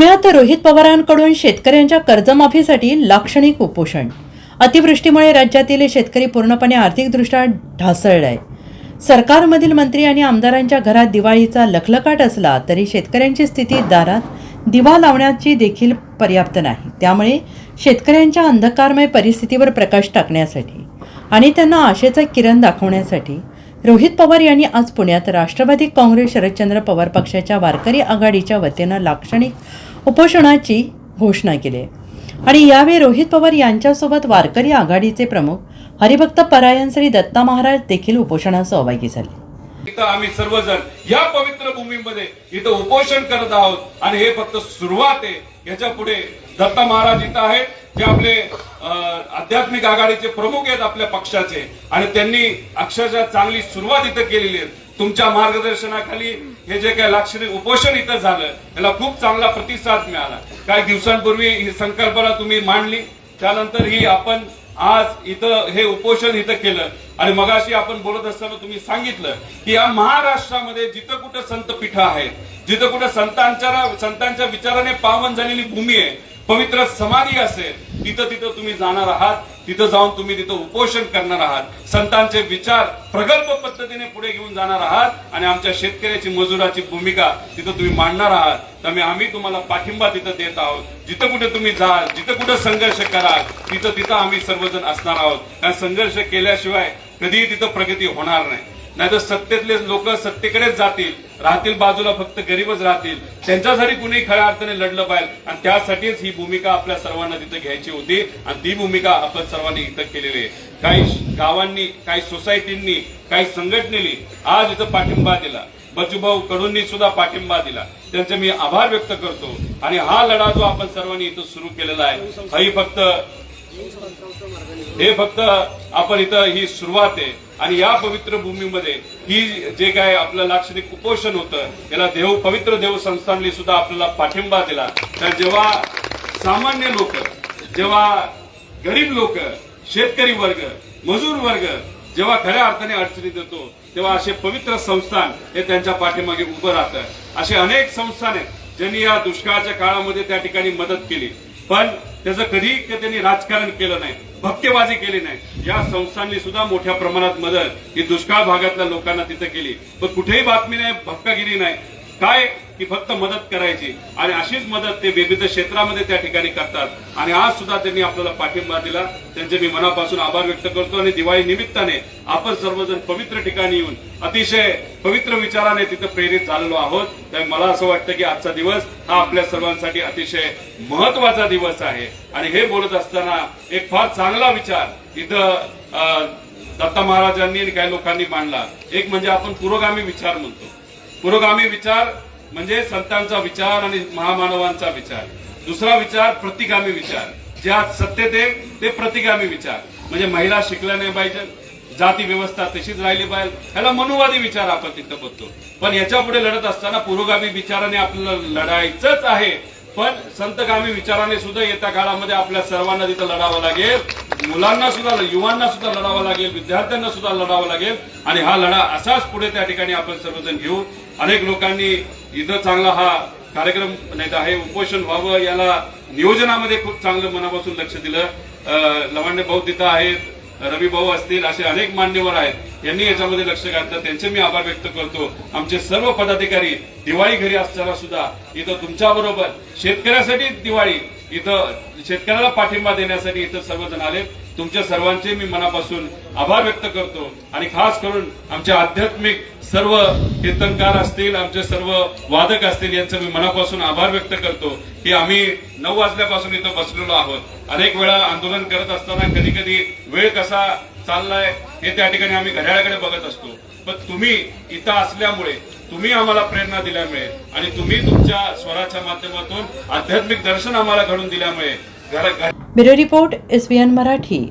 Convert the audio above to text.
पुण्यात रोहित पवारांकडून शेतकऱ्यांच्या कर्जमाफीसाठी लाक्षणिक उपोषण. अतिवृष्टीमुळे राज्यातील शेतकरी पूर्णपणे आर्थिकदृष्ट्या ढासळलाय. सरकारमधील मंत्री आणि आमदारांच्या घरात दिवाळीचा लखलकाट असला तरी शेतकऱ्यांची स्थिती दारात दिवा लावण्याची देखील पर्याप्त नाही. त्यामुळे शेतकऱ्यांच्या अंधकारमय परिस्थितीवर प्रकाश टाकण्यासाठी आणि त्यांना आशेचा किरण दाखवण्यासाठी रोहित पवार यांनी आज पुण्यात राष्ट्रवादी काँग्रेस शरदचंद्र पवार पक्षाच्या वारकरी आघाडीच्या वतीनं लाक्षणिक उपोषणाची घोषणा केली आहे. आणि यावेळी रोहित पवार यांच्यासोबत वारकरी आघाडीचे प्रमुख हरिभक्त परायण श्री दत्ता महाराज देखील उपोषणात सहभागी झाले. इथं आम्ही सर्वजण या पवित्र भूमीमध्ये इथं उपोषण करत आहोत. आणि हे फक्त सुरुवात आहे. याच्यापुढे दत्ता महाराज इथं आहेत जे आपले अं, आध्यात्मिक आघाडीचे प्रमुख आहेत आपल्या पक्षाचे. आणि त्यांनी अक्षरशः चांगली सुरुवात इथं केलेली आहे. तुमच्या मार्गदर्शनाखाली हे जे काही लाक्षणिक उपोषण इथं झालं याला खूप चांगला प्रतिसाद मिळाला. काही दिवसांपूर्वी ही संकल्पना तुम्ही मांडली त्यानंतर ही आपण आज इथं हे उपोषण इथं केलं. आणि मगाशी आपण बोलत असताना तुम्ही सांगितलं की या महाराष्ट्रामध्ये जिथं कुठं संत पीठ आहेत जिथं कुठं संतांच्या संतांच्या विचाराने पावन झालेली भूमी आहे पवित्र समाधी असेल तिथं तिथं तुम्ही जाणार आहात तिथं जाऊन तुम्ही तिथं उपोषण करणार आहात. संतांचे विचार प्रगल्भ पद्धतीने पुढे घेऊन जाणार आहात आणि आमच्या शेतकऱ्याची मजुराची भूमिका तिथं तुम्ही मांडणार आहात. त्यामुळे आम्ही तुम्हाला पाठिंबा तिथं देत आहोत. जिथं कुठे तुम्ही जा जिथं कुठं संघर्ष कराल तिथं तिथं आम्ही सर्वजण असणार आहोत. कारण संघर्ष केल्याशिवाय कधीही तिथं प्रगती होणार नाही. नाहीतर सत्तेतले लोक सत्तेकडेच जातील राहतील बाजूला फक्त गरीबच राहतील. त्यांच्यासाठी कुणी खऱ्या अर्थाने लढलं पाहिजे. आणि त्यासाठीच ही भूमिका आपल्या सर्वांना तिथं घ्यायची होती. आणि ती भूमिका आपण सर्वांनी इथं केलेली आहे. काही गावांनी काही सोसायटींनी काही संघटनेनी आज इथं पाठिंबा दिला. बचूभाऊ कडूंनी सुद्धा पाठिंबा दिला. त्यांचे मी आभार व्यक्त करतो. आणि हा लढा जो आपण सर्वांनी इथं सुरू केलेला आहे हाही फक्त हे फक्त आपण इथं ही सुरुवात आहे. आणि या पवित्र भूमीमध्ये ही जे काय आपलं लाक्षणिक कुपोषण होतं याला देव पवित्र देव संस्थांनी सुद्धा आपल्याला पाठिंबा दिला. तर जेव्हा सामान्य लोक जेव्हा गरीब लोक शेतकरी वर्ग मजूर वर्ग जेव्हा खऱ्या अर्थाने अडचणीत येतो तेव्हा असे पवित्र संस्थान हे त्यांच्या पाठीमागे उभं राहतं. असे अनेक संस्थान आहेत ज्यांनी या दुष्काळाच्या काळामध्ये त्या ठिकाणी मदत केली. पण त्याचं कधी त्यांनी राजकारण केलं नाही भक्केबाजी केली नाही. या संस्थांनी सुद्धा मोठ्या प्रमाणात मदत ही दुष्काळ भागातल्या लोकांना तिथे केली. पण कुठेही बातमी नाही भक्कागिरी नाही. काय ती फक्त मदत करायची. आणि अशीच मदत ते विविध क्षेत्रामध्ये त्या ठिकाणी करतात. आणि आज सुद्धा त्यांनी आपल्याला पाठिंबा दिला. त्यांचे मी मनापासून आभार व्यक्त करतो. आणि दिवाळी निमित्ताने आपण सर्वजण पवित्र ठिकाणी येऊन अतिशय पवित्र विचाराने तिथं प्रेरित झालेलो आहोत. तर मला असं वाटतं की आजचा दिवस हा आपल्या सर्वांसाठी अतिशय महत्त्वाचा दिवस आहे. आणि हे बोलत असताना एक फार चांगला विचार इथं अं, दत्ता महाराजांनी आणि काही लोकांनी मांडला. एक म्हणजे आपण पुरोगामी विचार म्हणतो. पुरोगामी विचार म्हणजे संतांचा विचार आणि महामानवांचा विचार. दुसरा विचार प्रतिगामी विचार. जे आज सत्तेत आहे ते प्रतिगामी विचार. म्हणजे महिला शिकल्या नाही पाहिजे जाती व्यवस्था तशीच राहिली पाहिजे. ह्याला मनुवादी विचार आपण तिथं बघतो पण याच्यापुढे लढत असताना पुरोगामी विचाराने आपल्याला लढायचंच आहे. पण संतगामी विचाराने सुद्धा येत्या काळामध्ये आपल्या सर्वांना तिथं लढावं लागेल. मुलांना सुद्धा युवांना सुद्धा लढावा लागेल विद्यार्थ्यांना सुद्धा लढावा लागेल. आणि हा लढा असाच पुढे त्या ठिकाणी आपण सर्वजण घेऊ. अनेक लोकांनी इथं चांगला हा कार्यक्रम नाही हे उपोषण व्हावं याला नियोजनामध्ये खूप चांगलं मनापासून लक्ष दिलं. अं, लवांडे भाऊ तिथं आहेत रवी भाऊ असतील असे अनेक मान्यवर आहेत. यांनी याच्यामध्ये लक्ष घातलं. त्यांचे मी आभार व्यक्त करतो. आमचे सर्व पदाधिकारी दिवाळी घरी असताना सुद्धा इथं तुमच्या बरोबर शेतकऱ्यासाठी दिवाळी इथं शेतकऱ्याला पाठिंबा देण्यासाठी इथं सर्वजण आले. तुमच्या सर्वांचे मी मनापासून आभार व्यक्त करतो. आणि खास करून आमचे आध्यात्मिक सर्व कीर्तनकार असतील आमचे सर्व वादक असतील यांचं मी मनापासून आभार व्यक्त करतो की आम्ही नऊ वाजल्यापासून इथं बसलेलो आहोत. अनेक वेळा आंदोलन करत असताना कधी कधी वेळ कसा चाललाय हे त्या ठिकाणी आम्ही घड्याळाकडे बघत असतो. पण तुम्ही इथं असल्यामुळे तुम्ही आम्हाला प्रेरणा दिल्यामुळे आणि तुम्ही तुमच्या स्वराच्या माध्यमातून आध्यात्मिक दर्शन आम्हाला घडून दिल्यामुळे घर ब्युरो रिपोर्ट एस मराठी.